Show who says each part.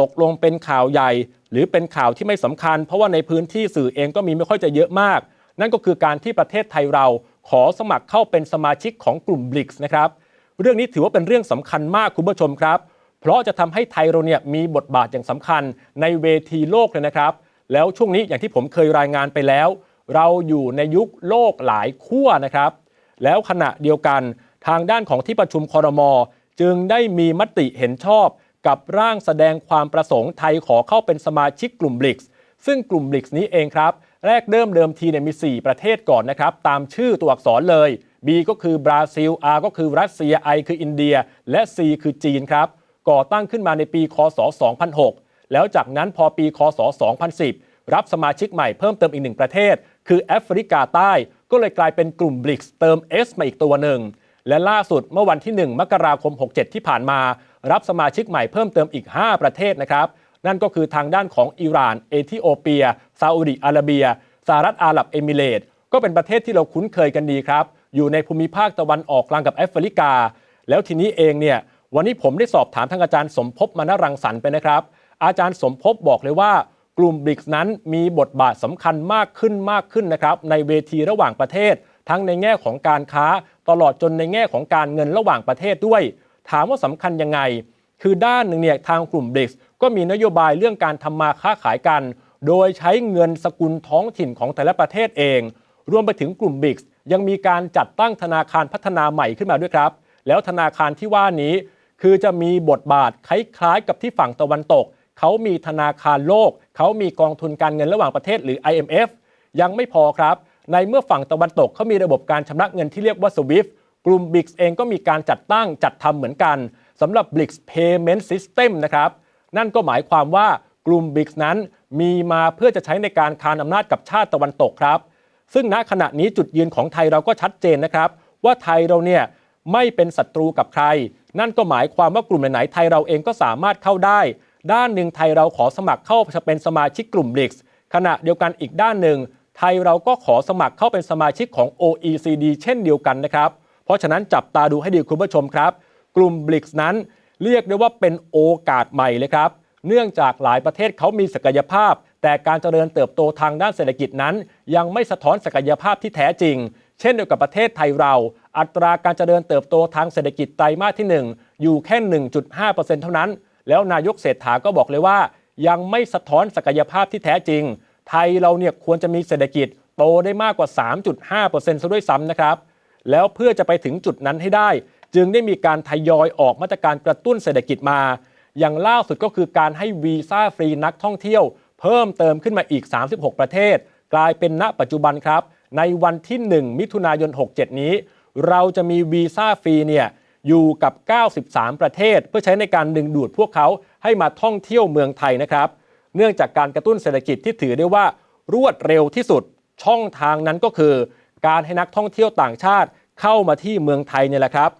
Speaker 1: ตกลงเป็นข่าวใหญ่ หรือเป็นข่าวที่ไม่สำคัญ เพราะว่าในพื้นที่สื่อเองก็มีไม่ค่อยจะเยอะมาก นั่นก็คือการที่ประเทศไทยเราขอสมัครเข้าเป็นสมาชิกของกลุ่มบลิกส์นะครับเรื่องนี้ถือว่าเป็นเรื่องสำคัญมากคุณผู้ชมครับ เพราะจะทำให้ไทยเราเนี่ยมีบทบาทอย่างสำคัญในเวทีโลกเลยนะครับ แล้วช่วงนี้อย่างที่ผมเคยรายงานไปแล้ว เราอยู่ในยุคโลกหลายขั้วนะครับ แล้วขณะเดียวกันทางด้านของที่ประชุมคอรมอจึงได้มีมติเห็นชอบ กับร่างแสดงความประสงค์ไทยขอเข้าเป็นสมาชิกกลุ่มบลิกส์ซึ่งกลุ่มบลิกส์นี้เองครับ แรกเริ่มเดิมทีเนี่ยมี 4 ประเทศก่อนนะครับ ตามชื่อตัวอักษรเลย B ก็คือบราซิล R ก็คือรัสเซีย I คืออินเดีย และ C คือจีนครับ ก่อตั้งขึ้นมาในปี คศ 2006 แล้วจากนั้นพอปี คศ 2010 รับสมาชิกใหม่เพิ่มเติมอีกหนึ่งประเทศ คือแอฟริกาใต้ ก็เลยกลายเป็นกลุ่มบลิกส์เติม S มาอีกตัวหนึ่งและล่าสุดเมื่อวันที่ 1 มกราคม 67 ที่ผ่านมา รับสมาชิกใหม่เพิ่มเติมอีก 5 ประเทศนะครับ นั่นก็คือทางด้านของอิหร่าน เอธิโอเปียซาอุดิอาระเบียสหรัฐอาหรับเอมิเรตส์ก็เป็นประเทศที่เราคุ้นเคยกันดีครับ อยู่ในภูมิภาคตะวันออกกลางกับแอฟริกา แล้วทีนี้เองเนี่ยวันนี้ผมได้สอบถามทางอาจารย์สมภพมนรังสรรค์ไปนะครับ อาจารย์สมภพบอกเลยว่ากลุ่มบริกนั้นมีบทบาทสำคัญมากขึ้นมากขึ้นนะครับ ในเวทีระหว่างประเทศ ทั้งในแง่ของการค้า ตลอดจนในแง่ของการเงินระหว่างประเทศด้วย ถามว่าสำคัญยังไง คือด้านหนึ่งเนี่ยทางกลุ่มบริกส์ก็มีนโยบายเรื่องการทำมาค้าขายกัน โดยใช้เงินสกุลท้องถิ่นของแต่ละประเทศเอง รวมไปถึงกลุ่มบริกส์ยังมีการจัดตั้งธนาคารพัฒนาใหม่ขึ้นมาด้วยครับ แล้วธนาคารที่ว่านี้ คือจะมีบทบาทคล้ายๆ กับที่ฝั่งตะวันตก เขามีธนาคารโลก เขามีกองทุนการเงินระหว่างประเทศหรือ IMF ยังไม่พอครับ ในเมื่อฝั่งตะวันตกเขามีระบบการชำระเงินที่เรียกว่า SWIFT กลุ่ม BRICS เองก็มีการจัดตั้งจัดทำเหมือนกันสำหรับ BRICS Payment System นะครับ นั่นก็หมายความว่ากลุ่ม BRICS นั้นมีมาเพื่อจะใช้ในการคานอำนาจกับชาติตะวันตกครับ ซึ่งณขณะนี้จุดยืนของไทยเราก็ชัดเจนนะครับ ว่าไทยเราเนี่ยไม่เป็นศัตรูกับใคร นั่นก็หมายความว่ากลุ่มไหนๆไทยเราเองก็สามารถเข้าได้ ด้านหนึ่งไทยเราขอสมัครเข้าเป็นสมาชิกกลุ่มบริกส์ขณะเดียวกันอีกด้านหนึ่ง ไทยเราก็ขอสมัครเข้าเป็นสมาชิกของ OECD เช่นเดียวกันนะครับ เพราะฉะนั้นจับตาดูให้ดีคุณผู้ชมครับ กลุ่มบริกส์นั้นเรียกได้ว่าเป็นโอกาสใหม่เลยครับ เนื่องจากหลายประเทศเขามีศักยภาพ แต่การเจริญเติบโตทางด้านเศรษฐกิจนั้น ยังไม่สะท้อนศักยภาพที่แท้จริง เช่นเดียวกับประเทศไทยเรา อัตราการเจริญเติบโตทางเศรษฐกิจไตรมาสที่ 1 อยู่แค่ 1.5%เท่านั้น แล้วนายกเศรษฐาก็บอกเลยว่า ยังไม่สะท้อนศักยภาพที่แท้จริง ไทยเราเนี่ยควรจะมีเศรษฐกิจโตได้มากกว่า 3.5%ซะด้วยซ้ำนะครับ แล้วเพื่อจะไปถึงจุดนั้นให้ได้ จึงได้มีการทยอยออกมาตรการกระตุ้นเศรษฐกิจมา อย่างล่าสุดก็คือการให้วีซ่าฟรีนักท่องเที่ยว เพิ่มเติมขึ้นมาอีก 36 ประเทศ กลายเป็นณปัจจุบันครับ ในวันที่ 1 มิถุนายน 67 นี้ เราจะมีวีซ่าฟรีเนี่ยอยู่กับ 93 ประเทศ เพื่อใช้ในการดึงดูดพวกเขาให้มาท่องเที่ยวเมืองไทยนะครับ เนื่องจากการกระตุ้นเศรษฐกิจที่ถือได้ว่ารวดเร็วที่สุด ช่องทางนั้นก็คือ การให้นักท่องเที่ยวต่างชาติเข้ามาที่เมืองไทยเนี่ยแหละครับ